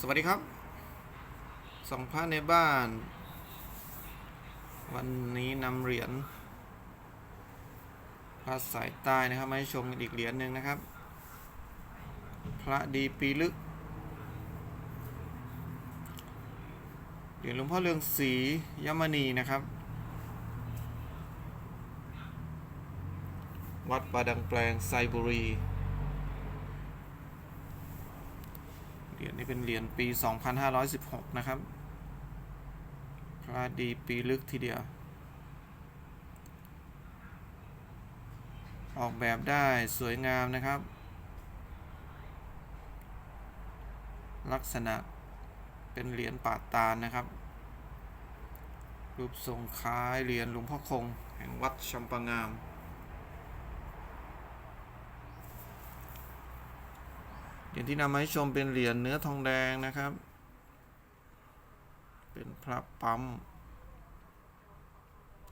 สวัสดีครับสองพระในบ้าน วันนี้นำเหรียญพระสายใต้นะครับมาให้ชมกันอีกเหรียญหนึ่งนะครับ พระดีปีลึกเหรียญหลวงพ่อเรืองศรียมณีนะครับ วัดป่าดังแปลงไซบุรี เหรียญนี้เป็นเหรียญปี 2516 นะครับพระดีปีลึกทีเดียว ออกแบบได้สวยงามนะครับ ลักษณะเป็นเหรียญปาตาลนะครับ รูปทรงคล้ายเหรียญหลวงพ่อคง แห่งวัดชำปางาม เหรียญ ที่นำมาให้ชมเป็นเหรียญเนื้อทองแดงนะครับ เป็นพระปั๊ม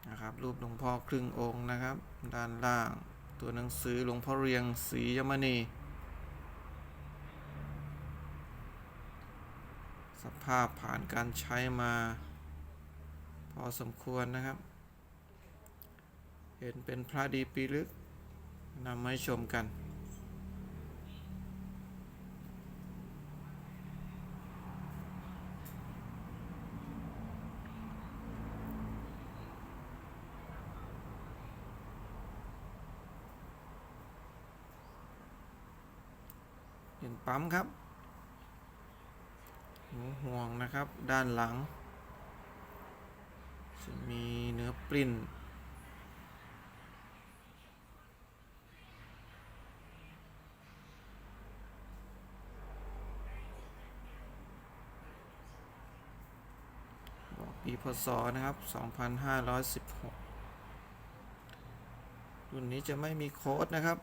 นะครับ รูปหลวงพ่อครึ่งองค์นะครับ ด้านล่างตัวหนังสือหลวงพ่อเรียงศรียมณี สภาพผ่านการใช้มา พอสมควรนะครับ เห็นเป็นพระดีปีลึกนำมาให้ชมกัน ปั๊มครับหัวห่วงนะครับ ด้านหลัง จะมีเนื้อปริ้นบอกปีพศนะครับ 2516 รุ่นนี้จะไม่มีโค้ดนะครับ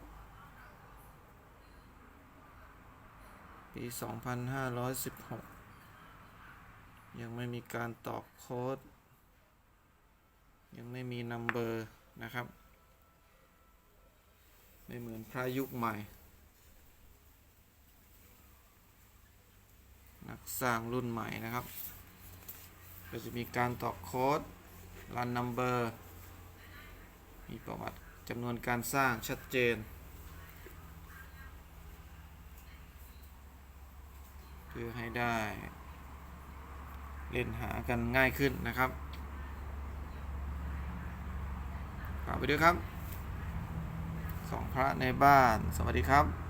ปี 2516 ยังไม่มีการตอกโค้ด ยังไม่มีนัมเบอร์นะครับ ไม่เหมือนพระยุคใหม่ นักสร้างรุ่นใหม่นะครับ ก็จะมีการตอกโค้ดรันนัมเบอร์มีประวัติจำนวนการสร้างชัดเจน เพื่ อให้ได้ เล่นหากันง่ายขึ้นนะครับฝากไปด้วยครับสองพระในบ้าน สวัสดีครับ